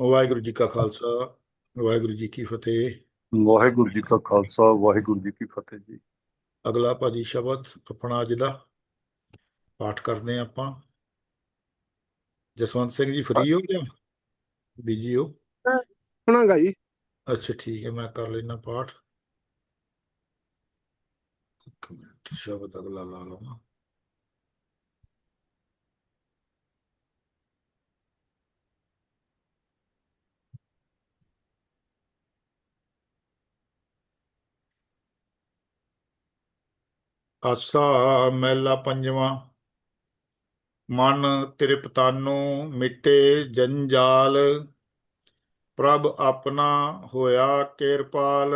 ਵਾਹਿਗੁਰੂ ਜੀ ਕਾ ਖਾਲਸਾ ਵਾਹਿਗੁਰੂ ਜੀ ਕੀ ਫਤਿਹ। ਵਾਹਿਗੁਰੂ ਜੀ ਕਾ ਖਾਲਸਾ ਵਾਹਿਗੁਰੂ ਜੀ ਕੀ ਫਤਿਹ ਜੀ। ਅਗਲਾ ਭਾਜੀ ਸ਼ਬਦ ਆਪਣਾ ਅੱਜ ਦਾ ਪਾਠ ਕਰਦੇ ਹਾਂ ਆਪਾਂ। ਜਸਵੰਤ ਸਿੰਘ ਜੀ ਫ੍ਰੀ ਹੋ ਜਾਂ ਬਿਜ਼ੀ ਹੋ? ਸੁਣਾਂਗਾ ਜੀ। ਅੱਛਾ ਠੀਕ ਹੈ ਮੈਂ ਕਰ ਲੈਣਾ ਪਾਠ। ਇੱਕ ਮਿੰਟ ਸ਼ਬਦ ਅਗਲਾ ਲਾ ਲਵਾਂ। ਆਸਾ ਮਹਿਲਾ ਪੰਜਵਾਂ। ਮਨ ਤ੍ਰਿਪਤਾਨੋ ਮਿਟੇ ਜੰਜਾਲ, ਪ੍ਰਭ ਆਪਣਾ ਹੋਇਆ ਕਿਰਪਾਲ,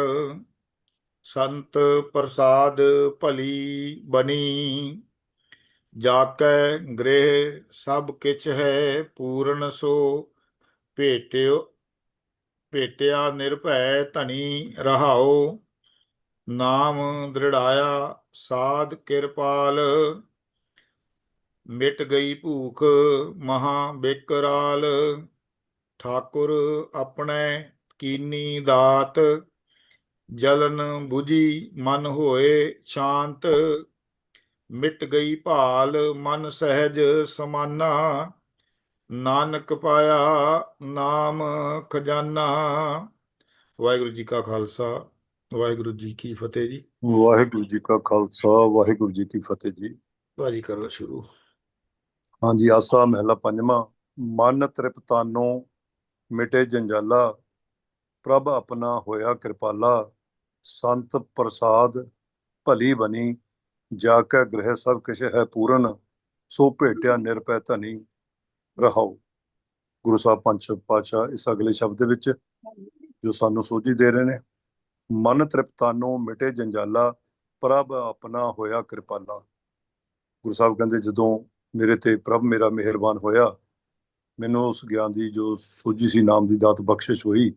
ਸੰਤ ਪ੍ਰਸਾਦ ਭਲੀ ਬਣੀ। ਜਾਕੈ ਗ੍ਰਹਿ ਸਭ ਕਿਛ ਹੈ ਪੂਰਨ, ਸੋ ਭੇਟਿਓ, ਭੇਟਿਆ ਨਿਰਭੈ ਧਨੀ ਰਹਾਓ। ਨਾਮ ਦ੍ਰਿੜਾਇਆ, ਸਾਧ ਕਿਰਪਾਲ। ਮਿਟ ਗਈ ਭੂਖ ਮਹਾ ਬਿਕਰਾਲ। ਠਾਕੁਰ ਆਪਣੇ ਕੀਨੀ ਦਾਤ। ਜਲਨ 부ਜੀ ਮਨ ਹੋਏ ਸ਼ਾਂਤ। ਮਿਟ ਗਈ ਭਾਲ ਮਨ ਸਹਿਜ ਸਮਾਨਾ। ਨਾਨਕ ਪਾਇਆ ਨਾਮ ਖਜ਼ਾਨਾ। ਵਾਹਿਗੁਰੂ ਜੀ ਕਾ ਖਾਲਸਾ। ਵਾਹਿਗੁਰੂ ਜੀ ਕੀ ਫਤਿਹ ਜੀ। ਵਾਹਿਗੁਰੂ ਜੀ ਕਾ ਖਾਲਸਾ ਵਾਹਿਗੁਰੂ ਜੀ ਕੀ ਫਤਿਹ ਜੀ। ਭਾਜੀ ਕਰੋ ਸ਼ੁਰੂ। ਹਾਂਜੀ ਆਸਾ ਮਹਿਲਾ ਪੰਜਵਾਂ ਮਨ ਤ੍ਰਿਪਤਾਨੋ ਮਿਟੇ ਜੰਜਾਲਾ ਪ੍ਰਭ ਆਪਣਾ ਹੋਇਆ ਕਿਰਪਾਲਾ ਸੰਤ ਪ੍ਰਸਾਦ ਭਲੀ ਬਣੀ ਜਾ ਕੇ ਗ੍ਰਹਿ ਸਭ ਕਿਛ ਹੈ ਪੂਰਨ ਸੋ ਭੇਟਿਆ ਨਿਰਪੈ ਧਨੀ ਰਹਾਉ। ਗੁਰੂ ਸਾਹਿਬ ਪੰਜ ਪਾਤਸ਼ਾਹ ਇਸ ਅਗਲੇ ਸ਼ਬਦ ਦੇ ਵਿੱਚ ਜੋ ਸਾਨੂੰ ਸੋਝੀ ਦੇ ਰਹੇ ਨੇ। ਮਨ ਤ੍ਰਿਪਤਾਨੋ ਮਿਟੇ ਜੰਜਾਲਾ, ਪ੍ਰਭ ਆਪਣਾ ਹੋਇਆ ਕਿਰਪਾਲਾ। ਗੁਰੂ ਸਾਹਿਬ ਕਹਿੰਦੇ, ਜਦੋਂ ਮੇਰੇ ਤੇ ਪ੍ਰਭ ਮੇਰਾ ਮਿਹਰਬਾਨ ਹੋਇਆ, ਮੈਨੂੰ ਉਸ ਗਿਆਨ ਦੀ ਜੋ ਸੋਝੀ ਸੀ ਨਾਮ ਦੀ ਦਾਤ ਬਖਸ਼ਿਸ਼ ਹੋਈ,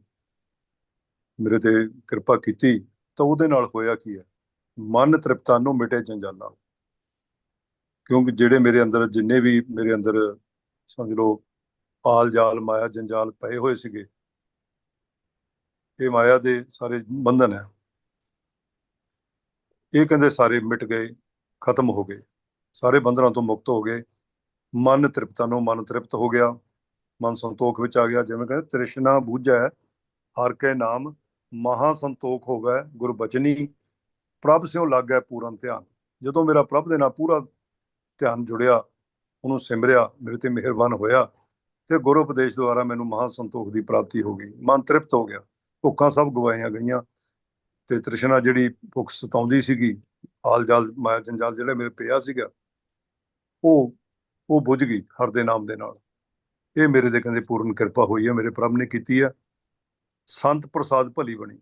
ਮੇਰੇ ਤੇ ਕਿਰਪਾ ਕੀਤੀ, ਤਾਂ ਉਹਦੇ ਨਾਲ ਹੋਇਆ ਕੀ ਹੈ? ਮਨ ਤ੍ਰਿਪਤਾਨੋ ਮਿਟੇ ਜੰਜਾਲਾ। ਕਿਉਂਕਿ ਜਿਹੜੇ ਮੇਰੇ ਅੰਦਰ ਜਿੰਨੇ ਵੀ ਮੇਰੇ ਅੰਦਰ ਸਮਝ ਲਓ ਆਲ ਜਾਲ ਮਾਇਆ ਜੰਜਾਲ ਪਏ ਹੋਏ ਸੀਗੇ ਇਹ ਮਾਇਆ ਦੇ ਸਾਰੇ ਬੰਧਨ ਹੈ। ਇਹ ਕਹਿੰਦੇ ਸਾਰੇ ਮਿਟ ਗਏ, ਖਤਮ ਹੋ ਗਏ। ਸਾਰੇ ਬੰਧਨਾਂ ਤੋਂ ਮੁਕਤ ਹੋ ਗਏ। ਮਨ ਤ੍ਰਿਪਤਾ ਨੂੰ ਮਨ ਤ੍ਰਿਪਤ ਹੋ ਗਿਆ। ਮਨ ਸੰਤੋਖ ਵਿੱਚ ਆ ਗਿਆ। ਜਿਵੇਂ ਕਹਿੰਦੇ, ਤ੍ਰਿਸ਼ਨਾ ਬੂਝੈ, ਹਰ ਕੇ ਨਾਮ, ਮਹਾ ਸੰਤੋਖ ਹੋਵੇ ਗੁਰਬਚਨੀ ਪ੍ਰਭ ਸਿਓ ਲੱਗੈ ਪੂਰਨ ਧਿਆਨ। ਜਦੋਂ ਮੇਰਾ ਪ੍ਰਭ ਦੇ ਨਾਲ ਪੂਰਾ ਧਿਆਨ ਜੁੜਿਆ, ਉਹਨੂੰ ਸਿਮਰਿਆ, ਮੇਰੇ ਤੇ ਮਿਹਰਬਾਨ ਹੋਇਆ ਤੇ ਗੁਰੂ ਉਪਦੇਸ਼ ਦੁਆਰਾ ਮੈਨੂੰ ਮਹਾ ਸੰਤੋਖ ਦੀ ਪ੍ਰਾਪਤੀ ਹੋ ਗਈ। ਮਨ ਤ੍ਰਿਪਤ ਹੋ ਗਿਆ। ਭੁੱਖਾਂ ਸਭ ਗਵਾਈਆਂ ਗਈਆਂ। ਤੇ ਤ੍ਰਿਸ਼ਨਾ ਜਿਹੜੀ ਭੁੱਖ ਸਤਾਉਂਦੀ ਸੀਗੀ, ਆਲ ਜਾਲ ਮਾਇਆ ਜੰਜਾਲ ਜਿਹੜਾ ਮੇਰੇ ਪਿਆ ਸੀਗਾ, ਉਹ ਉਹ ਬੁਝ ਗਈ ਹਰ ਦੇ ਨਾਮ ਦੇ ਨਾਲ। ਇਹ ਮੇਰੇ ਦੇ ਕਹਿੰਦੇ ਪੂਰਨ ਕਿਰਪਾ ਹੋਈ ਹੈ ਮੇਰੇ ਪ੍ਰਭ ਨੇ ਕੀਤੀ ਹੈ ਸੰਤ ਪ੍ਰਸਾਦ ਭਲੀ ਬਣੀ।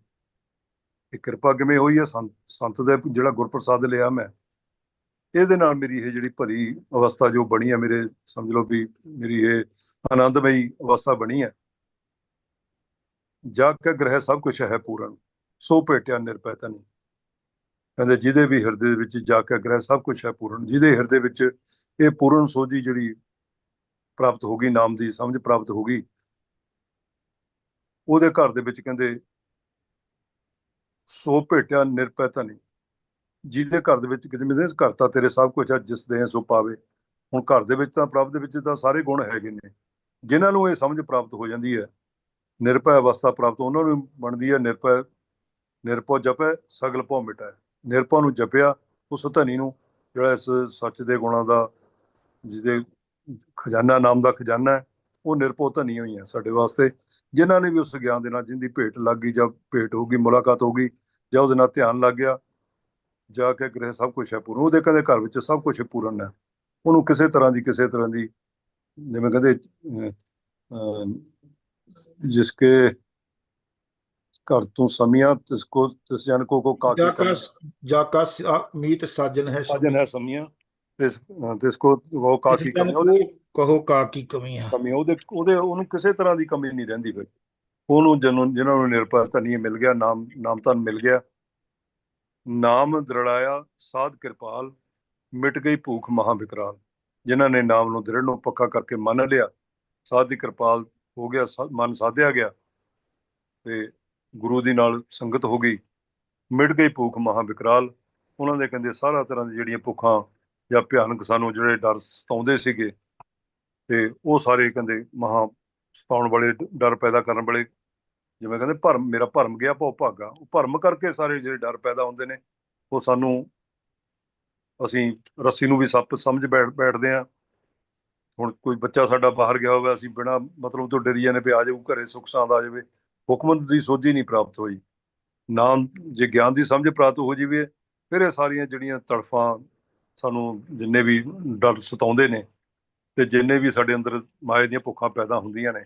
ਇਹ ਕਿਰਪਾ ਕਿਵੇਂ ਹੋਈ ਹੈ ਸੰਤ ਸੰਤ ਦੇ ਜਿਹੜਾ ਗੁਰਪ੍ਰਸਾਦ ਲਿਆ ਮੈਂ, ਇਹਦੇ ਨਾਲ ਮੇਰੀ ਇਹ ਜਿਹੜੀ ਭਲੀ ਅਵਸਥਾ ਜੋ ਬਣੀ ਹੈ ਮੇਰੇ ਸਮਝ ਲਓ ਵੀ ਮੇਰੀ ਇਹ ਆਨੰਦਮਈ ਅਵਸਥਾ ਬਣੀ ਹੈ ਜਗ ਕੇ ਗ੍ਰਹਿ ਸਭ ਕੁਝ ਹੈ ਪੂਰਨ, ਸੋ ਭੇਟਿਆ ਨਿਰਪੈ ਧਨੀ ਕਹਿੰਦੇ ਜਿਹਦੇ ਵੀ ਹਿਰਦੇ ਦੇ ਵਿੱਚ ਜਾ ਕੇ ਗ੍ਰਹਿ ਸਭ ਕੁਝ ਹੈ ਪੂਰਨ, ਜਿਹਦੇ ਹਿਰਦੇ ਵਿੱਚ ਇਹ ਪੂਰਨ ਸੋਝੀ ਜਿਹੜੀ ਪ੍ਰਾਪਤ ਹੋ ਗਈ, ਨਾਮ ਦੀ ਸਮਝ ਪ੍ਰਾਪਤ ਹੋ ਗਈ, ਉਹਦੇ ਘਰ ਦੇ ਵਿੱਚ ਕਹਿੰਦੇ ਸੋ ਭੇਟਿਆ ਨਿਰਪੈ ਧਨੀ ਜਿਹਦੇ ਘਰ ਦੇ ਵਿੱਚ ਕਿਤੇ ਮਿਲਦੇ ਘਰ ਤਾਂ ਤੇਰੇ ਸਭ ਕੁਝ ਹੈ, ਜਿਸ ਦੇ ਸੋ ਪਾਵੇ। ਹੁਣ ਘਰ ਦੇ ਵਿੱਚ ਤਾਂ ਪ੍ਰਭ ਦੇ ਵਿੱਚ ਤਾਂ ਸਾਰੇ ਗੁਣ ਹੈਗੇ ਨੇ, ਜਿਨ੍ਹਾਂ ਨੂੰ ਇਹ ਸਮਝ ਪ੍ਰਾਪਤ ਹੋ ਜਾਂਦੀ ਹੈ ਨਿਰਭੈ ਅਵਸਥਾ ਪ੍ਰਾਪਤ ਉਹਨਾਂ ਨੂੰ ਬਣਦੀ ਹੈ ਨਿਰਭੈ, ਨਿਰਭਉ ਜਪੈ, ਸਗਲ ਭਉ ਮਿਟੈ। ਨਿਰਭਉ ਨੂੰ ਜਪਿਆ, ਉਸ ਧਨੀ ਨੂੰ ਜਿਹੜਾ ਇਸ ਸੱਚ ਦੇ ਗੁਣਾਂ ਦਾ ਜਿਹਦੇ ਖਜ਼ਾਨਾ, ਨਾਮ ਦਾ ਖਜ਼ਾਨਾ ਹੈ, ਉਹ ਨਿਰਭਉ ਧਨੀ ਹੋਈ ਹੈ ਸਾਡੇ ਵਾਸਤੇ। ਜਿਨ੍ਹਾਂ ਨੇ ਵੀ ਉਸ ਗਿਆਨ ਦੇ ਨਾਲ, ਜਿੰਦੀ ਭੇਟ ਲੱਗ ਗਈ, ਜਾਂ ਭੇਟ ਹੋ ਗਈ, ਮੁਲਾਕਾਤ ਹੋ ਗਈ, ਜਾਂ ਉਹਦੇ ਨਾਲ ਧਿਆਨ ਲੱਗ ਗਿਆ, ਜਾ ਕੇ ਗ੍ਰਹਿ ਸਭ ਕੁਝ ਹੈ ਪੂਰਨ। ਉਹਦੇ ਕਹਿੰਦੇ ਘਰ ਵਿੱਚ ਸਭ ਕੁਝ ਪੂਰਨ ਹੈ। ਉਹਨੂੰ ਕਿਸੇ ਤਰ੍ਹਾਂ ਦੀ, ਕਿਸੇ ਤਰ੍ਹਾਂ ਦੀ, ਜਿਵੇਂ ਕਹਿੰਦੇ ਤੋਂ ਤਿਸ ਕੋ ਤਿਸ ਜਨ ਕੋ ਕੋ ਕਾਕੀ ਜਾ ਕਾ ਜਾ ਕਾ ਸ- ਮੀਤ ਸਾਜਨ ਹੈ ਸਾਜਨ ਹੈ ਸਮੀਆਂ ਤਿਸ ਤਿਸ ਕੋ ਉਹ ਕਾਕੀ ਕਮੀ ਉਹਦੇ ਕਹੋ ਕਾ ਕੀ ਕਮੀ ਹੈ ਕਮੀ ਉਹਦੇ ਉਹਦੇ ਉਹਨੂੰ ਕਿਸੇ ਤਰ੍ਹਾਂ ਦੀ ਕਮੀ ਨਹੀਂ ਰਹਿੰਦੀ ਫਿਰ। ਉਹਨੂੰ ਜਿਹਨੂੰ ਜਿਨ੍ਹਾਂ ਨੂੰ ਨਿਰਭਰ ਧਨੀ ਮਿਲ ਗਿਆ ਨਾਮ ਨਾਮ ਧਨ ਮਿਲ ਗਿਆ। ਨਾਮ ਦ੍ਰਿੜਾਇਆ ਸਾਧ ਕਿਰਪਾਲ ਮਿਟ ਗਈ ਭੂਖ ਮਹਾ ਵਿਕਰਾਲ ਜਿਨ੍ਹਾਂ ਨੇ ਨਾਮ ਨੂੰ ਦ੍ਰਿੜ ਨੂੰ ਪੱਕਾ ਕਰਕੇ ਮੰਨ ਲਿਆ ਸਾਧ ਦੀ ਕਿਰਪਾਲ ਹੋ ਗਿਆ, ਸਾ- ਮਨ ਸਾਧਿਆ ਗਿਆ ਤੇ ਗੁਰੂ ਦੀ ਨਾਲ ਸੰਗਤ ਹੋ ਗਈ। ਮਿਟ ਗਈ ਭੁੱਖ ਮਹਾ ਵਿਕਰਾਲ ਉਹਨਾਂ ਦੇ ਕਹਿੰਦੇ ਸਾਰਾ ਤਰ੍ਹਾਂ ਦੀ ਜਿਹੜੀਆਂ ਭੁੱਖਾਂ ਜਾਂ ਭਿਆਨਕ ਸਾਨੂੰ ਜਿਹੜੇ ਡਰ ਸਤਾਉਂਦੇ ਸੀਗੇ ਤੇ ਉਹ ਸਾਰੇ ਕਹਿੰਦੇ ਮਹਾ ਸਤਾਉਣ ਵਾਲੇ ਡਰ ਪੈਦਾ ਕਰਨ ਵਾਲੇ ਜਿਵੇਂ ਕਹਿੰਦੇ ਭਰਮ, ਮੇਰਾ ਭਰਮ ਗਿਆ, ਭਉ ਭਾਗਾ। ਉਹ ਭਰਮ ਕਰਕੇ ਸਾਰੇ ਜਿਹੜੇ ਡਰ ਪੈਦਾ ਹੁੰਦੇ ਨੇ, ਉਹ ਸਾਨੂੰ ਅਸੀਂ ਰੱਸੀ ਨੂੰ ਵੀ ਸੱਪ ਸਮਝ ਬੈਠ, ਬੈਠਦੇ ਆ ਹੁਣ ਕੋਈ ਬੱਚਾ ਸਾਡਾ ਬਾਹਰ ਗਿਆ ਹੋਵੇ, ਅਸੀਂ ਬਿਨਾ ਮਤਲਬ ਤੋਂ ਡਰੀ ਜਾਂਦੇ ਵੀ ਆ ਜਾਊ, ਘਰੇ ਸੁੱਖ ਸਾਂਦ ਆ ਜਾਵੇ, ਹੁਕਮ ਦੀ ਸੋਝੀ ਨਹੀਂ ਪ੍ਰਾਪਤ ਹੋਈ। ਨਾਮ ਜੇ ਗਿਆਨ ਦੀ ਸਮਝ ਪ੍ਰਾਪਤ ਹੋ ਜਾਵੇ, ਫਿਰ ਇਹ ਸਾਰੀਆਂ ਜਿਹੜੀਆਂ ਤੜਫਾਂ ਸਾਨੂੰ ਜਿੰਨੇ ਵੀ ਡਰ ਸਤਾਉਂਦੇ ਨੇ ਤੇ ਜਿੰਨੇ ਵੀ ਸਾਡੇ ਅੰਦਰ ਮਾਇਆ ਦੀਆਂ ਭੁੱਖਾਂ ਪੈਦਾ ਹੁੰਦੀਆਂ ਨੇ,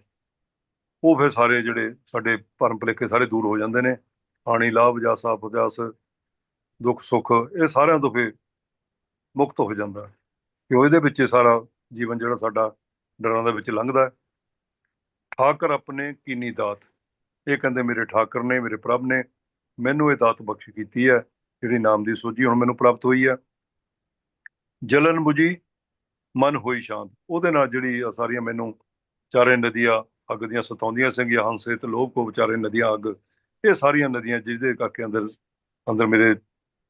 ਉਹ ਫਿਰ ਸਾਰੇ ਜਿਹੜੇ ਸਾਡੇ ਭਰਮ ਭੁਲੇਖੇ ਸਾਰੇ ਦੂਰ ਹੋ ਜਾਂਦੇ ਨੇ। ਆਣੀ, ਲਾਭ ਜਾਸਾ ਬਜਾਸ ਦੁੱਖ, ਸੁੱਖ, ਇਹ ਸਾਰਿਆਂ ਤੋਂ ਫਿਰ ਮੁਕਤ ਹੋ ਜਾਂਦਾ। ਕਿ ਇਹਦੇ ਵਿੱਚ ਹੀ ਸਾਰਾ ਜੀਵਨ ਜਿਹੜਾ ਸਾਡਾ ਡਰਾਂ ਦੇ ਵਿੱਚ ਲੰਘਦਾ ਹੈ। ਠਾਕਰ ਆਪਣੇ ਕੀਨੀ ਦਾਤ। ਇਹ ਕਹਿੰਦੇ ਮੇਰੇ ਠਾਕਰ ਨੇ, ਮੇਰੇ ਪ੍ਰਭ ਨੇ ਮੈਨੂੰ ਇਹ ਦਾਤ ਬਖਸ਼ ਕੀਤੀ ਹੈ, ਜਿਹੜੀ ਨਾਮ ਦੀ ਸੋਝੀ ਹੁਣ ਮੈਨੂੰ ਪ੍ਰਾਪਤ ਹੋਈ ਹੈ। ਜਲਨ 부ਜੀ ਮਨ ਹੋਈ ਸ਼ਾਂਤ। ਉਹਦੇ ਨਾਲ ਜਿਹੜੀ ਆਹ ਸਾਰੀਆਂ ਮੈਨੂੰ ਚਾਰੇ ਨਦੀਆਂ ਅੱਗ ਦੀਆਂ ਸਤਾਉਂਦੀਆਂ ਸੀਗੀਆਂ, ਹੰਸੇ ਤੇ ਲੋਭ ਕੋ ਵਿਚਾਰੇ ਨਦੀਆਂ ਅੱਗ, ਇਹ ਸਾਰੀਆਂ ਨਦੀਆਂ ਜਿਹਦੇ ਕਰਕੇ ਅੰਦਰ ਅੰਦਰ ਮੇਰੇ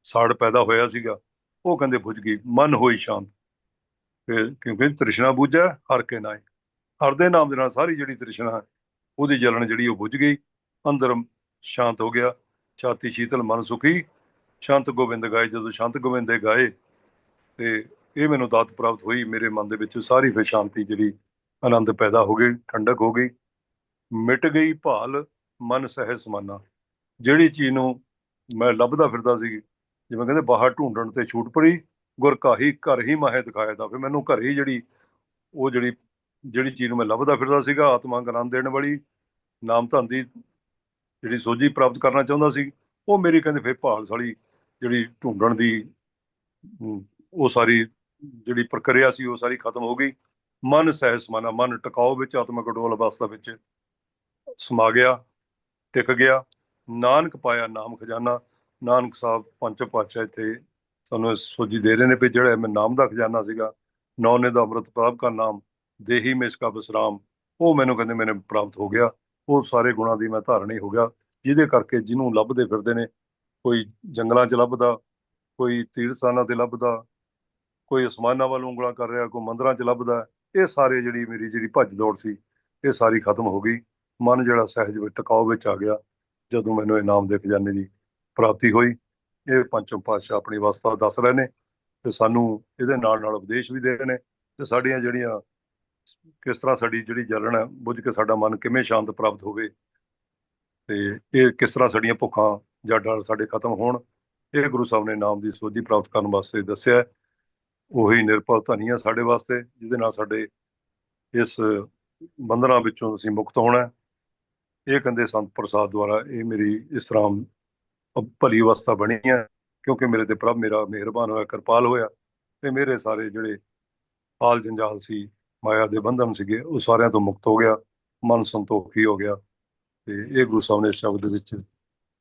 ਸਾੜ ਪੈਦਾ ਹੋਇਆ ਸੀਗਾ, ਉਹ ਕਹਿੰਦੇ ਬੁਝ ਗਈ। ਮਨ ਹੋਈ ਸ਼ਾਂਤ। ਕਿਉਂਕਿ ਤ੍ਰਿਸ਼ਨਾ ਬੁਝੈ, ਹਰ ਕੇ ਨਾਏ ਹਰ ਦੇ ਨਾਮ ਦੇ ਨਾਲ ਸਾਰੀ ਜਿਹੜੀ ਤ੍ਰਿਸ਼ਨਾ ਹੈ, ਉਹਦੀ ਜਲਣ ਜਿਹੜੀ ਉਹ ਬੁੱਝ ਗਈ, ਅੰਦਰ ਸ਼ਾਂਤ ਹੋ ਗਿਆ, ਛਾਤੀ ਸ਼ੀਤਲ, ਮਨ ਸੁਖੀ। ਸ਼ਾਂਤ ਗੋਬਿੰਦ ਗਾਏ, ਜਦੋਂ ਸ਼ਾਂਤ ਗੋਬਿੰਦ ਦੇ ਗਾਏ, ਤੇ ਇਹ ਮੈਨੂੰ ਦਾਤ ਪ੍ਰਾਪਤ ਹੋਈ, ਮੇਰੇ ਮਨ ਦੇ ਵਿੱਚ ਸਾਰੀ ਫਿਰ ਸ਼ਾਂਤੀ ਜਿਹੜੀ ਆਨੰਦ ਪੈਦਾ ਹੋ ਗਈ, ਠੰਡਕ ਹੋ ਗਈ। ਮਿਟ ਗਈ ਭਾਲ, ਮਨ ਸਹਿ ਸਮਾਨਾ। ਜਿਹੜੀ ਚੀਜ਼ ਨੂੰ ਮੈਂ ਲੱਭਦਾ ਫਿਰਦਾ ਸੀ, ਜਿਵੇਂ ਕਹਿੰਦੇ ਬਾਹਰ ਢੂੰਡਣ ਤੇ ਛੂਟ ਪੜੀ ਗੁਰ ਕਾਹੀ ਘਰ ਹੀ ਮਾਹੇ ਦਿਖਾਇਆ ਦਾ ਫਿਰ ਮੈਨੂੰ ਘਰ ਹੀ ਜਿਹੜੀ, ਉਹ ਜਿਹੜੀ ਜਿਹੜੀ ਚੀਜ਼ ਨੂੰ ਮੈਂ ਲੱਭਦਾ ਫਿਰਦਾ ਸੀਗਾ, ਆਤਮਾ ਨੂੰ ਦੇਣ ਵਾਲੀ, ਨਾਮ ਧਨ ਦੀ ਜਿਹੜੀ ਸੋਝੀ ਪ੍ਰਾਪਤ ਕਰਨਾ ਚਾਹੁੰਦਾ ਸੀ, ਉਹ ਮੇਰੀ ਕਹਿੰਦੇ ਫਿਰ ਭਾਲ ਸਾਲੀ ਜਿਹੜੀ ਢੂੰਡਣ ਦੀ ਉਹ ਸਾਰੀ ਜਿਹੜੀ ਪ੍ਰਕਿਰਿਆ ਸੀ, ਉਹ ਸਾਰੀ ਖਤਮ ਹੋ ਗਈ। ਮਨ ਸਹਿ ਸਮਾਨਾ, ਮਨ ਟਿਕਾਓ ਵਿੱਚ ਆਤਮਿਕ ਅਡੋਲ ਅਵਸਥਾ ਵਿੱਚ ਸਮਾ ਗਿਆ, ਟਿਕ ਗਿਆ। ਨਾਨਕ ਪਾਇਆ ਨਾਮ ਖਜ਼ਾਨਾ, ਨਾਨਕ ਸਾਹਿਬ ਪੰਜ ਪਾਤਸ਼ਾਹ ਇੱਥੇ ਤੁਹਾਨੂੰ ਇਸ ਸੋਝੀ ਦੇ ਰਹੇ ਨੇ ਵੀ ਜਿਹੜਾ ਮੈਂ ਨਾਮ ਦਾ ਖਜ਼ਾਨਾ ਸੀਗਾ। ਨੌਨੇ ਦਾ ਅੰਮ੍ਰਿਤ ਪ੍ਰਭ ਦਾ ਨਾਮ ਦੇਹੀ ਮੇ ਇਸਕਾ ਵਿਸਰਾਮ ਉਹ ਮੈਨੂੰ ਕਹਿੰਦੇ ਮੈਨੂੰ ਪ੍ਰਾਪਤ ਹੋ ਗਿਆ। ਉਹ ਸਾਰੇ ਗੁਣਾਂ ਦੀ ਮੈਂ ਧਾਰਣੀ ਹੋ ਗਿਆ, ਜਿਹਦੇ ਕਰਕੇ ਜਿਹਨੂੰ ਲੱਭਦੇ ਫਿਰਦੇ ਨੇ, ਕੋਈ ਜੰਗਲਾਂ 'ਚ ਲੱਭਦਾ, ਕੋਈ ਤੀਰਥ ਸਥਾਨਾਂ ਤੇ ਲੱਭਦਾ, ਕੋਈ ਅਸਮਾਨਾਂ ਵੱਲ ਉਂਗਲਾਂ ਕਰ ਰਿਹਾ, ਕੋਈ ਮੰਦਰਾਂ 'ਚ ਲੱਭਦਾ, ਇਹ ਸਾਰੇ ਜਿਹੜੀ ਮੇਰੀ ਜਿਹੜੀ ਭੱਜ ਦੌੜ ਸੀ, ਇਹ ਸਾਰੀ ਖਤਮ ਹੋ ਗਈ। ਮਨ ਜਿਹੜਾ ਸਹਿਜ ਵਿੱਚ ਟਿਕਾਓ ਵਿੱਚ ਆ ਗਿਆ, ਜਦੋਂ ਮੈਨੂੰ ਇਹ ਨਾਮ ਦੇ ਖਜ਼ਾਨੇ ਦੀ ਪ੍ਰਾਪਤੀ ਹੋਈ। ਇਹ ਪੰਚਮ ਪਾਤਸ਼ਾਹ ਆਪਣੀ ਅਵਸਥਾ ਦੱਸ ਰਹੇ ਨੇ ਤੇ ਸਾਨੂੰ ਇਹਦੇ ਨਾਲ ਨਾਲ ਉਪਦੇਸ਼ ਵੀ ਦੇ ਰਹੇ ਨੇ ਤੇ ਸਾਡੀਆਂ ਜਿਹੜੀਆਂ ਕਿਸ ਤਰ੍ਹਾਂ ਸਾਡੀ ਜਿਹੜੀ ਜਲਣ ਹੈ, ਬੁੱਝ ਕੇ ਸਾਡਾ ਮਨ ਕਿਵੇਂ ਸ਼ਾਂਤ ਪ੍ਰਾਪਤ ਹੋਵੇ ਤੇ ਇਹ ਕਿਸ ਤਰ੍ਹਾਂ ਸਾਡੀਆਂ ਭੁੱਖਾਂ ਜਾਂ ਡਰ ਸਾਡੇ ਖਤਮ ਹੋਣ, ਇਹ ਗੁਰੂ ਸਾਹਿਬ ਨੇ ਨਾਮ ਦੀ ਸੋਝੀ ਪ੍ਰਾਪਤ ਕਰਨ ਵਾਸਤੇ ਦੱਸਿਆ ਹੈ। ਉਹੀ ਨਿਰਭਉ ਧਨੀਆ ਸਾਡੇ ਵਾਸਤੇ, ਜਿਹਦੇ ਨਾਲ ਸਾਡੇ ਇਸ ਬੰਧਨਾਂ ਵਿੱਚੋਂ ਅਸੀਂ ਮੁਕਤ ਹੋਣਾ ਇਹ ਕਹਿੰਦੇ ਸੰਤ ਪ੍ਰਸਾਦ ਦੁਆਰਾ ਇਹ ਮੇਰੀ ਇਸ ਤਰ੍ਹਾਂ ਭਲੀ ਅਵਸਥਾ ਬਣੀ ਹੈ ਕਿਉਂਕਿ ਮੇਰੇ ਤੇ ਪ੍ਰਭ ਮੇਰਾ ਮਿਹਰਬਾਨ ਹੋਇਆ, ਕਿਰਪਾਲ ਹੋਇਆ ਤੇ ਮੇਰੇ ਸਾਰੇ ਜਿਹੜੇ ਹਾਲ ਜੰਜਾਲ ਸੀ, ਮਾਇਆ ਦੇ ਬੰਧਨ ਸੀਗੇ, ਉਹ ਸਾਰਿਆਂ ਤੋਂ ਮੁਕਤ ਹੋ ਗਿਆ, ਮਨ ਸੰਤੋਖੀ ਹੋ ਗਿਆ ਤੇ ਇਹ ਗੁਰੂ ਸਾਹਿਬ ਨੇ ਸ਼ਬਦ ਵਿੱਚ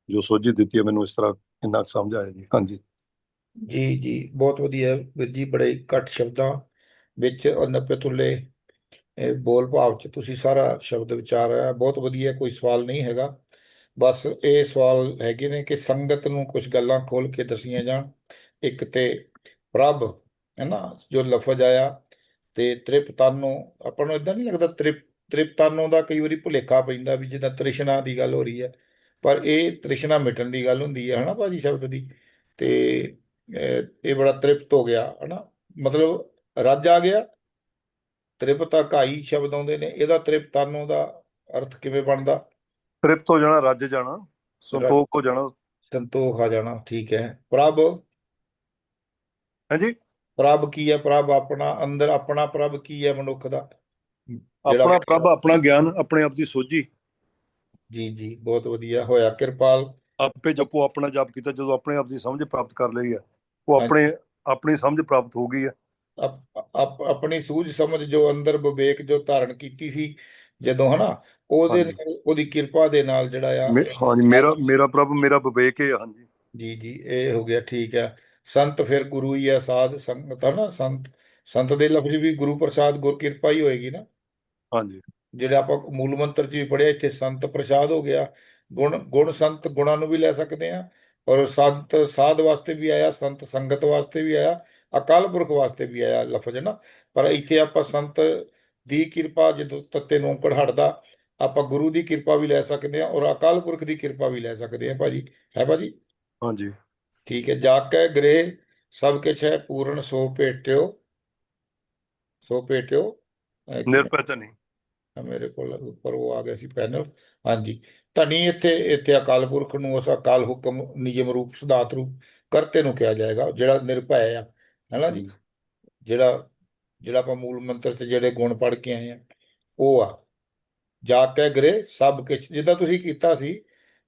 ਜੋ ਸੋਝੀ ਦਿੱਤੀ ਹੈ, ਮੈਨੂੰ ਇਸ ਤਰ੍ਹਾਂ ਇੰਨਾ ਕੁ ਸਮਝ ਆਇਆ ਜੀ। ਹਾਂਜੀ। ਜੀ ਜੀ, ਬਹੁਤ ਵਧੀਆ ਵੀਰ ਜੀ, ਬੜੇ ਘੱਟ ਸ਼ਬਦਾਂ ਵਿੱਚ ਔਰ 90 ਬੋਲ ਭਾਵ ਚ ਤੁਸੀਂ ਸਾਰਾ ਸ਼ਬਦ ਵਿਚਾਰਿਆ ਬਹੁਤ ਵਧੀਆ, ਕੋਈ ਸਵਾਲ ਨਹੀਂ ਹੈਗਾ। ਬਸ ਇਹ ਸਵਾਲ ਹੈਗੇ ਨੇ ਕਿ ਸੰਗਤ ਨੂੰ ਕੁਝ ਗੱਲਾਂ ਖੋਲ ਕੇ ਦੱਸੀਆਂ ਜਾਣ। ਇੱਕ ਤੇ ਪ੍ਰਭ ਹੈ ਨਾ ਜੋ ਲਫ਼ਜ਼ ਆਇਆ ਤੇ ਤ੍ਰਿਪਤਾਨੋ, ਆਪਾਂ ਨੂੰ ਇਦਾਂ ਨਹੀਂ ਲੱਗਦਾ ਤ੍ਰਿਪ, ਤ੍ਰਿਪਤਾਨੋ ਦਾ ਕਈ ਵਾਰੀ ਭੁਲੇਖਾ ਪੈਂਦਾ ਵੀ ਜਿੱਦਾਂ ਤ੍ਰਿਸ਼ਨਾ ਦੀ ਗੱਲ ਹੋ ਰਹੀ ਹੈ। ਪਰ ਇਹ ਤ੍ਰਿਸ਼ਨਾ ਮਿਟਣ ਦੀ ਗੱਲ ਹੁੰਦੀ ਹੈ, ਹਨਾ ਭਾਜੀ ਸ਼ਬਦ ਦੀ। ਤੇ ਇਹ ਇਹ ਬੜਾ ਤ੍ਰਿਪਤ ਹੋ ਗਿਆ, ਹਨਾ। ਮਤਲਬ ਰੱਜ ਆ ਗਿਆ, ਤ੍ਰਿਪਤਾ ਘਾਈ ਸ਼ਬਦ ਆਉਂਦੇ ਨੇ, ਇਹਦਾ ਤ੍ਰਿਪਤਾਨੋ ਦਾ ਅਰਥ ਕਿਵੇਂ ਬਣਦਾ? ਤ੍ਰਿਪਤ ਹੋ ਜਾਣਾ ਰੱਜ ਜਾਣਾ ਸੰਤੋਖ ਹੋ ਜਾਣਾ। ਸੰਤੋਖ ਆ ਜਾਣਾ ਠੀਕ ਹੈ। ਪ੍ਰਭ? ਹਾਂਜੀ? ਪ੍ਰਭ ਕੀ ਹੈ? ਪ੍ਰਭ ਆਪਣਾ ਅੰਦਰ ਆਪਣਾ ਪ੍ਰਭ ਕੀ ਹੈ ਮਨੁੱਖ ਦਾ? ਆਪਣਾ ਪ੍ਰਭ ਆਪਣਾ ਗਿਆਨ ਆਪਣੇ ਆਪ ਦੀ ਸੋਝੀ। ਜੀ ਜੀ ਬਹੁਤ ਵਧੀਆ ਹੋਇਆ। ਕਿਰਪਾਲ। ਆਪੇ ਜਪੋ ਆਪਣਾ ਜਪ ਕੀਤਾ ਜਦੋਂ ਆਪਣੇ ਆਪ ਦੀ ਸਮਝ ਪ੍ਰਾਪਤ ਕਰ ਲਈ ਹੈ ਉਹ। ਆਪਣੇ ਆਪਣੀ ਸਮਝ ਪ੍ਰਾਪਤ ਹੋ ਗਈ ਹੈ। ਆਪਣੀ ਸੂਝ ਸਮਝ ਜੋ ਅੰਦਰ ਵਿਵੇਕ ਜੋ ਧਾਰਨ ਕੀਤੀ ਸੀ ਜਦੋਂ ਹਨਾ ਉਹਦੇ। ਨਾਲ ਉਹਦੀ ਕਿਰਪਾ ਦੇ ਨਾਲ ਜਿਹੜਾ ਆ ਹਾਂਜੀ ਮੇਰਾ ਮੇਰਾ ਪ੍ਰਭ ਮੇਰਾ ਵਿਵੇਕ ਹੈ ਹਾਂਜੀ। ਜੀ ਜੀ ਇਹ ਹੋ ਗਿਆ ਠੀਕ ਹੈ ਸੰਤ ਫਿਰ ਗੁਰੂ ਹੀ ਹੈ ਸਾਧ ਸੰਗਤ ਹੈ ਨਾ ਸੰਤ ਸੰਤ ਦੇ ਲਫ਼ਜ਼ ਵੀ ਗੁਰੂ ਪ੍ਰਸਾਦ ਗੁਰ ਕਿਰਪਾ ਹੀ ਹੋਏਗੀ ਨਾ। ਹਾਂਜੀ। ਜਿਹੜਾ ਆਪਾਂ ਮੂਲ ਮੰਤਰ ਚ ਵੀ ਪੜਿਆ ਇੱਥੇ ਸੰਤ ਪ੍ਰਸਾਦ ਹੋ ਗਿਆ। ਗੁਣ ਗੁਣ ਸੰਤ ਗੁਣਾਂ ਨੂੰ ਵੀ ਲੈ ਸਕਦੇ ਆ ਔਰ ਸੰਤ ਸਾਧ ਵਾਸਤੇ ਵੀ ਆਇਆ ਸੰਤ ਸੰਗਤ ਵਾਸਤੇ ਵੀ ਆਇਆ ਅਕਾਲ ਪੁਰਖ ਵਾਸਤੇ ਵੀ ਆਇਆ ਲਫ਼ਜ਼ ਨਾ। ਪਰ ਇੱਥੇ ਆਪਾਂ ਸੰਤ ਦੀ ਕਿਰਪਾ ਜਦੋਂ ਤੱਤੇ ਨੂੰ ਔਂਕੜ ਹਟਦਾ ਆਪਾਂ ਗੁਰੂ ਦੀ ਕਿਰਪਾ ਵੀ ਲੈ ਸਕਦੇ ਆ ਔਰ ਅਕਾਲ ਪੁਰਖ ਦੀ ਕਿਰਪਾ ਵੀ ਲੈ ਸਕਦੇ ਆ ਭਾਜੀ। ਹੈ ਭਾਜੀ? ਹਾਂਜੀ। ਠੀਕ ਹੈ ਜਾ ਕੇ ਗ੍ਰਹਿ ਸਭ ਕਿਛ ਹੈ ਪੂਰਨ ਸੋ ਭੇਟਿਓ। ਸੋ ਭੇਟਿਓ। ਆ ਮੇਰੇ ਕੋਲ ਉੱਪਰ ਉਹ ਆ ਗਿਆ ਸੀ ਪੈਨਲ। ਹਾਂਜੀ। ਧਨੀ ਇੱਥੇ ਇੱਥੇ ਅਕਾਲ ਪੁਰਖ ਨੂੰ ਉਸ ਅਕਾਲ ਹੁਕਮ ਨਿਯਮ ਰੂਪ ਸਿਧਾਂਤ ਰੂਪ ਕਰਤੇ ਨੂੰ ਕਿਹਾ ਜਾਏਗਾ ਜਿਹੜਾ ਨਿਰਭੈ ਆ। ਹੈਨਾ ਜੀ? ਜਿਹੜਾ ਜਿਹੜਾ ਆਪਾਂ ਮੂਲ ਮੰਤਰ ਤੇ ਜਿਹੜੇ ਗੁਣ ਪੜ੍ਹ ਕੇ ਆਏ ਆ ਉਹ ਆ ਜਾ ਕੇ ਗਰੇ ਸਭ ਕੁਛ ਜਿੱਦਾਂ ਤੁਸੀਂ ਕੀਤਾ ਸੀ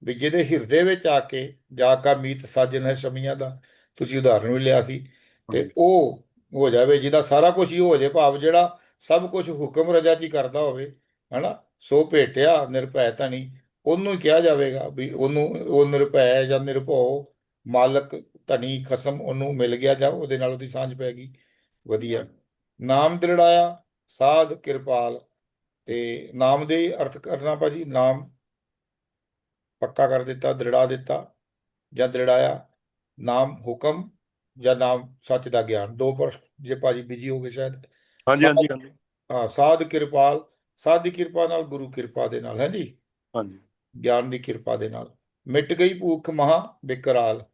ਵੀ ਜਿਹਦੇ ਹਿਰਦੇ ਵਿੱਚ ਆ ਕੇ ਜਾ ਕਾ ਮੀਤ ਸਾਜਨ ਹੈ ਸਮੀਆਂ ਦਾ ਤੁਸੀਂ ਉਦਾਹਰਣ ਵੀ ਲਿਆ ਸੀ ਤੇ। ਉਹ ਹੋ ਜਾਵੇ ਜਿਹਦਾ ਸਾਰਾ ਕੁਝ ਹੀ ਹੋ ਜੇ ਭਾਵ ਜਿਹੜਾ ਸਭ ਕੁਝ ਹੁਕਮ ਰਜਾ ਚ ਕਰਦਾ ਹੋਵੇ ਹਨਾ ਸੋ ਭੇਟਿਆ ਨਿਰਭੈ ਧਨੀ ਉਹਨੂੰ ਹੀ ਕਿਹਾ ਜਾਵੇਗਾ ਵੀ ਉਹਨੂੰ ਉਹ ਨਿਰਭੈ ਜਾਂ ਨਿਰਭਉ ਮਾਲਕ ਧਨੀ ਖਸਮ ਉਹਨੂੰ ਮਿਲ ਗਿਆ ਜਾਂ ਉਹਦੇ ਨਾਲ ਉਹਦੀ ਸਾਂਝ ਪੈ ਗਈ ਵਧੀਆ ਨਾਮ ਦ੍ਰਿੜਾਇਆ ਸਾਧ ਕਿਰਪਾਲ। ਤੇ ਨਾਮ ਦੇ ਅਰਥ ਕਰਨਾ ਭਾਜੀ ਨਾਮ ਪੱਕਾ ਕਰ ਦਿੱਤਾ ਦ੍ਰਿੜਾ ਦਿੱਤਾ ਜਾਂ ਦ੍ਰਿੜਾਇਆ ਨਾਮ ਹੁਕਮ ਜਾਂ ਨਾਮ ਸੱਚ ਦਾ ਗਿਆਨ। ਦੋ ਪਰ ਜੇ ਭਾਜੀ ਬਿਜ਼ੀ ਹੋ ਗਏ ਸ਼ਾਇਦ। ਹਾਂਜੀ ਹਾਂਜੀ ਹਾਂਜੀ। ਹਾਂ ਸਾਧ ਕਿਰਪਾਲ ਸਾਧ ਦੀ ਕਿਰਪਾ ਨਾਲ ਗੁਰੂ ਕਿਰਪਾ ਦੇ ਨਾਲ ਹੈ ਜੀ? ਹਾਂਜੀ। ਗਿਆਨ ਦੀ ਕਿਰਪਾ ਦੇ ਨਾਲ। ਮਿਟ ਗਈ ਭੁੱਖ ਮਹਾ ਬਿਕਰਾਲ।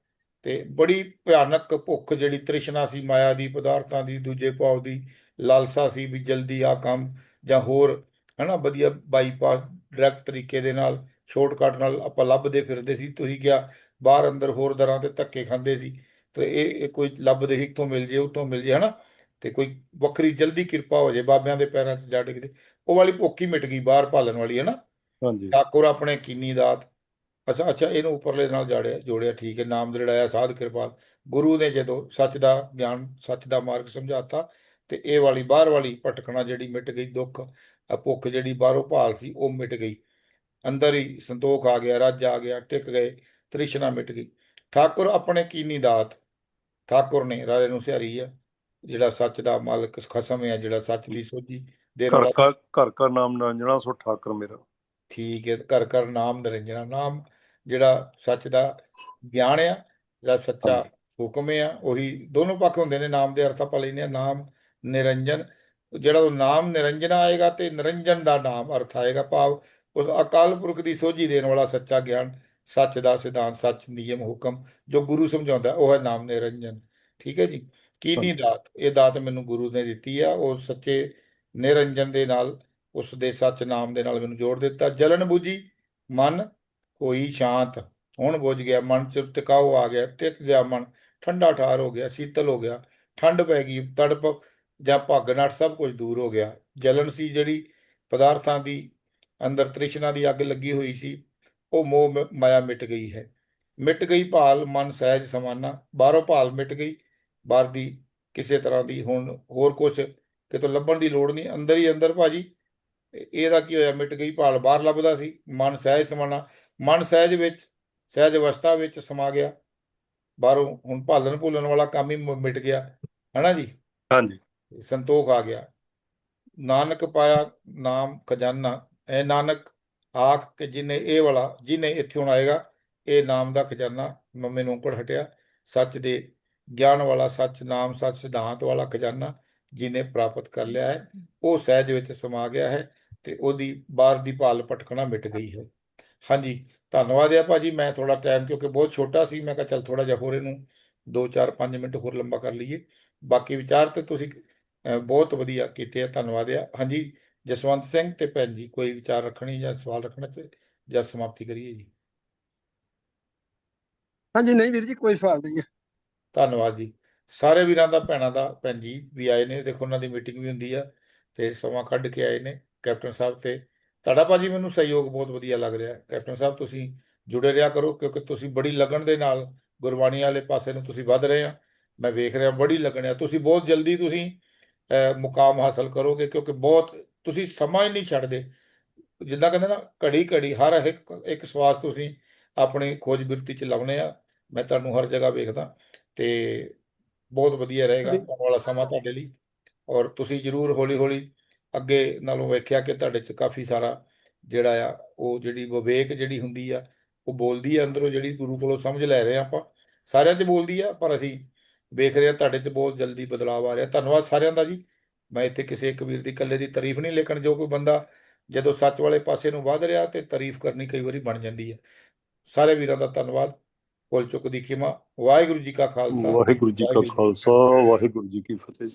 ਤੇ ਬੜੀ ਭਿਆਨਕ ਭੁੱਖ ਜਿਹੜੀ ਤ੍ਰਿਸ਼ਨਾ ਸੀ ਮਾਇਆ ਦੀ ਪਦਾਰਥਾਂ ਦੀ ਦੂਜੇ ਭਾਵ ਦੀ ਲਾਲਸਾ ਸੀ ਵੀ ਜਲਦੀ ਆ ਕੰਮ ਜਾਂ ਹੋਰ ਹਨਾ ਵਧੀਆ ਬਾਈਪਾਸ ਡਾਇਰੈਕਟ ਤਰੀਕੇ ਦੇ ਨਾਲ ਸ਼ਾਰਟਕਟ ਨਾਲ ਆਪਾਂ ਲੱਭਦੇ ਫਿਰਦੇ ਸੀ। ਤੁਸੀਂ ਕਿਹਾ ਬਾਹਰ ਅੰਦਰ ਹੋਰ ਦਰਾਂ ਤੇ ਧੱਕੇ ਖਾਂਦੇ ਸੀ ਤੇ ਇਹ ਕੋਈ ਲੱਭਦੇ ਸੀ ਇੱਥੋਂ ਮਿਲ ਜੇ ਉੱਥੋਂ ਮਿਲ ਜੇ ਹਨਾ। ਤੇ ਕੋਈ ਵੱਖਰੀ ਜਲਦੀ ਕਿਰਪਾ ਹੋ ਜੇ ਬਾਬਿਆਂ ਦੇ ਪੈਰਾਂ 'ਚ ਜਾ ਡਿੱਗਦੇ ਉਹ ਵਾਲੀ ਭੁੱਖ ਹੀ ਮਿਟ ਗਈ ਬਾਹਰ ਭਾਲਣ ਵਾਲੀ ਹੈ ਨਾ ਹਾਂਜੀ। ਠਾਕੁਰ ਆਪਣੇ ਕੀਨੀ ਦਾਤ ਅੱਛਾ ਅੱਛਾ ਇਹਨੂੰ ਉੱਪਰਲੇ ਨਾਲ ਜੋੜਿਆ ਜੋੜਿਆ ਠੀਕ ਹੈ ਨਾਮ ਦ੍ਰਿੜਾਇਆ ਸਾਧ ਕਿਰਪਾਲ ਗੁਰੂ ਨੇ ਜਦੋਂ ਸੱਚ ਦਾ ਗਿਆਨ ਸੱਚ ਦਾ ਮਾਰਗ ਸਮਝਾਤਾ ਤੇ ਇਹ ਵਾਲੀ ਬਾਹਰ ਵਾਲੀ ਭਟਕਣਾ ਜਿਹੜੀ ਮਿਟ ਗਈ ਦੁੱਖ ਭੁੱਖ ਜਿਹੜੀ ਬਾਹਰੋਂ ਭਾਲ ਸੀ ਉਹ ਮਿਟ ਗਈ। ਅੰਦਰ ਹੀ ਸੰਤੋਖ ਆ ਗਿਆ ਰੱਜ ਆ ਗਿਆ ਟਿਕ ਗਏ ਤ੍ਰਿਸ਼ਨਾ ਮਿਟ ਗਈ। ਠਾਕੁਰ ਆਪਣੇ ਕੀਨੀ ਦਾਤ? ਠਾਕੁਰ ਨੇ ਰਾਜੇ ਨੂੰ ਸਿਹਾਰੀ ਆ ਜਿਹੜਾ ਸੱਚ ਦਾ ਮਾਲਕ ਖਸਮ ਹੈ ਜਿਹੜਾ ਸੱਚ ਦੀ ਸੋਝੀ ਘਰ ਘਰ ਘਰ ਨਾਮ ਨਰੰਜਣਾ ਸੋ ਠਾਕਰ ਮੇਰਾ। ਠੀਕ ਹੈ ਘਰ ਘਰ ਨਾਮ ਨਿਰੰਜਨਾ ਨਾਮ ਜਿਹੜਾ ਸੱਚ ਦਾ ਗਿਆਨ ਆ ਜਾਂ ਸੱਚਾ। ਹੁਕਮ ਆ ਉਹੀ ਦੋਨੋਂ ਪੱਖ ਹੁੰਦੇ ਨੇ ਨਾਮ ਦੇ ਅਰਥ ਆਪਾਂ ਲੈਂਦੇ ਆ ਨਾਮ ਨਿਰੰਜਨ। ਜਿਹੜਾ ਉਹ ਨਾਮ ਨਿਰੰਜਨਾ ਆਏਗਾ ਤੇ ਨਿਰੰਜਨ ਦਾ ਨਾਮ ਅਰਥ ਆਏਗਾ ਭਾਵ ਉਸ ਅਕਾਲ ਪੁਰਖ ਦੀ ਸੋਝੀ ਦੇਣ ਵਾਲਾ ਸੱਚਾ ਗਿਆਨ ਸੱਚ ਦਾ ਸਿਧਾਂਤ ਸੱਚ ਨਿਯਮ ਹੁਕਮ ਜੋ ਗੁਰੂ ਸਮਝਾਉਂਦਾ ਉਹ ਹੈ ਨਾਮ ਨਿਰੰਜਨ। ਠੀਕ ਹੈ ਜੀ? ਕੀਨੀ। ਦਾਤ? ਇਹ ਦਾਤ ਮੈਨੂੰ ਗੁਰੂ ਨੇ ਦਿੱਤੀ ਆ ਉਹ ਸੱਚੇ ਨਿਰੰਜਨ ਦੇ ਨਾਲ ਉਸ ਦੇ ਸੱਚ ਨਾਮ ਦੇ ਨਾਲ ਮੈਨੂੰ ਜੋੜ ਦਿੱਤਾ। ਜਲਨ ਬੁਝੀ ਮਨ ਹੋਈ ਸ਼ਾਂਤ। ਹੁਣ ਬੁੱਝ ਗਿਆ ਮਨ ਚ ਟਿਕਾਓ ਆ ਗਿਆ, ਟਿਕ ਗਿਆ ਮਨ, ਠੰਡਾ ਠਾਰ ਹੋ ਗਿਆ, ਸ਼ੀਤਲ ਹੋ ਗਿਆ, ਠੰਡ ਪੈ ਗਈ, ਤੜਪ ਜਾਂ ਭੱਗਣਾਟ ਸਭ ਕੁਝ ਦੂਰ ਹੋ ਗਿਆ। ਜਲਨ ਸੀ ਜਿਹੜੀ ਪਦਾਰਥਾਂ ਦੀ, ਅੰਦਰ ਤ੍ਰਿਸ਼ਨਾ ਦੀ ਅੱਗ ਲੱਗੀ ਹੋਈ ਸੀ, ਉਹ ਮੋਹ ਮਾਇਆ ਮਿਟ ਗਈ ਹੈ। ਮਿਟ ਗਈ ਭਾਲ, ਮਨ ਸਹਿਜ ਸਮਾਨਾ, ਬਾਹਰੋਂ ਭਾਲ ਮਿਟ ਗਈ, ਬਾਹਰ ਦੀ ਕਿਸੇ ਤਰ੍ਹਾਂ ਦੀ ਹੁਣ ਹੋਰ ਕੁਝ ਕਿਤੋਂ ਲੱਭਣ ਦੀ ਲੋੜ ਨਹੀਂ, ਅੰਦਰ ਹੀ ਅੰਦਰ ਭਾਜੀ ਇਹਦਾ ਕੀ ਹੋਇਆ, ਮਿਟ ਗਈ ਭਾਲ, ਬਾਹਰ ਲੱਭਦਾ ਸੀ, ਮਨ ਸਹਿਜ ਸਮਾਨਾ ਮਨ ਸਹਿਜ ਵਿੱਚ ਸਹਿਜ ਅਵਸਥਾ ਵਿੱਚ ਸਮਾ ਗਿਆ। ਬਾਹਰੋਂ ਹੁਣ ਭਾਲਣ ਭੁੱਲਣ ਵਾਲਾ ਕੰਮ ਹੀ ਮਿਟ ਗਿਆ। ਹਨਾ ਜੀ? ਹਾਂਜੀ। ਸੰਤੋਖ ਆ ਗਿਆ। ਨਾਨਕ ਪਾਇਆ ਨਾਮ ਖਜ਼ਾਨਾ। ਐ ਨਾਨਕ ਆਖ ਕਿ ਜਿਨੇ ਇਹ ਵਾਲਾ ਜਿਨੇ ਇੱਥੇ ਹੁਣ ਆਏਗਾ ਇਹ ਨਾਮ ਦਾ ਖਜ਼ਾਨਾ ਮੰਮੇ ਨੂੰ ਕੋਲ ਹਟਿਆ। ਸੱਚ ਦੇ ਗਿਆਨ ਵਾਲਾ ਸੱਚ ਨਾਮ ਸੱਚ ਸਿਧਾਂਤ ਵਾਲਾ ਖਜ਼ਾਨਾ ਜਿਨੇ ਪ੍ਰਾਪਤ ਕਰ ਲਿਆ ਹੈ ਉਹ ਸਹਿਜ ਵਿੱਚ ਸਮਾ ਗਿਆ ਹੈ ਤੇ ਉਹਦੀ ਬਾਹਰ ਦੀ ਭਾਲ ਭਟਕਣਾ ਮਿਟ ਗਈ ਹੈ। ਹਾਂਜੀ ਧੰਨਵਾਦ ਹੈ ਭਾਜੀ ਮੈਂ ਥੋੜਾ ਟਾਈਮ ਕਿਉਂਕਿ ਬਹੁਤ ਛੋਟਾ ਸੀ ਮੈਂ ਕਿਹਾ ਚੱਲ ਥੋੜਾ ਜਿਹਾ ਹੋਰ ਇਹਨੂੰ 2 4 5 ਮਿੰਟ ਹੋਰ ਲੰਬਾ ਕਰ ਲਈਏ। ਬਾਕੀ ਵਿਚਾਰ ਤੇ ਤੁਸੀਂ ਬਹੁਤ ਵਧੀਆ ਕੀਤੇ ਆ ਧੰਨਵਾਦ ਆ ਹਾਂਜੀ ਜਸਵੰਤ ਸਿੰਘ ਤੇ ਭੈਣ ਜੀ ਕੋਈ ਵਿਚਾਰ ਰੱਖਣੀ ਜਾਂ ਸਵਾਲ ਰੱਖਣਾ ਤੇ ਜਾਂ ਸਮਾਪਤੀ ਕਰੀਏ ਜੀ। ਹਾਂਜੀ ਨਹੀਂ ਵੀਰ ਜੀ ਕੋਈ ਸਵਾਲ ਨਹੀਂ ਹੈ। ਧੰਨਵਾਦ ਜੀ। ਸਾਰੇ ਵੀਰਾਂ ਦਾ ਭੈਣਾਂ ਦਾ ਭੈਣ ਜੀ ਵੀ ਆਏ ਨੇ। ਦੇਖੋ ਉਹਨਾਂ ਦੀ ਮੀਟਿੰਗ ਵੀ ਹੁੰਦੀ ਆ ਤੇ ਸਮਾਂ ਕੱਢ ਕੇ ਆਏ ਨੇ ਕੈਪਟਨ ਸਾਹਿਬ ਤੇ ਤੁਹਾਡਾ ਭਾਜੀ ਮੈਨੂੰ ਸਹਿਯੋਗ ਬਹੁਤ ਵਧੀਆ ਲੱਗ ਰਿਹਾ ਕੈਪਟਨ ਸਾਹਿਬ, ਤੁਸੀਂ ਜੁੜੇ ਰਿਹਾ ਕਰੋ, ਕਿਉਂਕਿ ਤੁਸੀਂ ਬੜੀ ਲਗਨ ਦੇ ਨਾਲ ਗੁਰਬਾਣੀ ਵਾਲੇ ਪਾਸੇ ਨੂੰ ਤੁਸੀਂ ਵੱਧ ਰਹੇ ਆ। ਮੈਂ ਵੇਖ ਰਿਹਾ ਬੜੀ ਲਗਨ ਆ। ਤੁਸੀਂ ਬਹੁਤ ਜਲਦੀ ਤੁਸੀਂ ਮੁਕਾਮ ਹਾਸਲ ਕਰੋਗੇ, ਕਿਉਂਕਿ ਬਹੁਤ ਤੁਸੀਂ ਸਮਾਂ ਹੀ ਨਹੀਂ ਛੱਡਦੇ। ਜਿੱਦਾਂ ਕਹਿੰਦੇ ਨਾ, ਘੜੀ ਘੜੀ, ਹਰ ਇੱਕ ਇੱਕ ਸਵਾਸ ਤੁਸੀਂ ਆਪਣੀ ਖੋਜ ਬਿਰਤੀ ਚ ਲਾਉਣੇ ਆ। ਮੈਂ ਤੁਹਾਨੂੰ ਹਰ ਜਗ੍ਹਾ ਵੇਖਦਾ ਤੇ ਬਹੁਤ ਵਧੀਆ ਰਹੇਗਾ। ਆਉਣ ਵਾਲਾ ਸਮਾਂ ਤੁਹਾਡੇ ਲਈ। ਔਰ ਤੁਸੀਂ ਜਰੂਰ ਹੌਲੀ ਹੌਲੀ ਅੱਗੇ ਨਾਲੋਂ ਵੇਖਿਆ ਕਿ ਤੁਹਾਡੇ 'ਚ ਕਾਫੀ ਸਾਰਾ ਜਿਹੜਾ ਆ ਉਹ ਜਿਹੜੀ ਵਿਵੇਕ ਜਿਹੜੀ ਹੁੰਦੀ ਆ ਉਹ ਬੋਲਦੀ ਆ ਅੰਦਰੋਂ ਜਿਹੜੀ ਗੁਰੂ ਕੋਲੋਂ ਸਮਝ ਲੈ ਰਹੇ ਆ ਆਪਾਂ। ਸਾਰਿਆਂ 'ਚ ਬੋਲਦੀ ਆ ਪਰ ਅਸੀਂ ਵੇਖ ਰਹੇ ਆ ਤੁਹਾਡੇ 'ਚ ਬਹੁਤ ਜਲਦੀ ਬਦਲਾਅ ਆ ਰਿਹਾ। ਧੰਨਵਾਦ ਸਾਰਿਆਂ ਦਾ ਜੀ। ਮੈਂ ਇੱਥੇ ਕਿਸੇ ਇੱਕ ਵੀਰ ਦੀ ਇਕੱਲੇ ਦੀ ਤਾਰੀਫ ਨਹੀਂ ਲੇਕਿਨ ਜੋ ਕੋਈ ਬੰਦਾ ਜਦੋਂ ਸੱਚ ਵਾਲੇ ਪਾਸੇ ਨੂੰ ਵਧ ਰਿਹਾ ਤੇ ਤਾਰੀਫ ਕਰਨੀ ਕਈ ਵਾਰੀ ਬਣ ਜਾਂਦੀ ਹੈ ਸਾਰੇ ਵੀਰਾਂ ਦਾ ਧੰਨਵਾਦ। ਭੁੱਲ ਚੁੱਕ ਦੀ ਖਿਮਾ। ਵਾਹਿਗੁਰੂ ਜੀ ਕਾ ਖਾਲਸਾ। ਵਾਹਿਗੁਰੂ ਜੀ ਕਾ ਖਾਲਸਾ। ਵਾਹਿਗੁਰੂ ਜੀ ਕੀ ਫਤਿਹ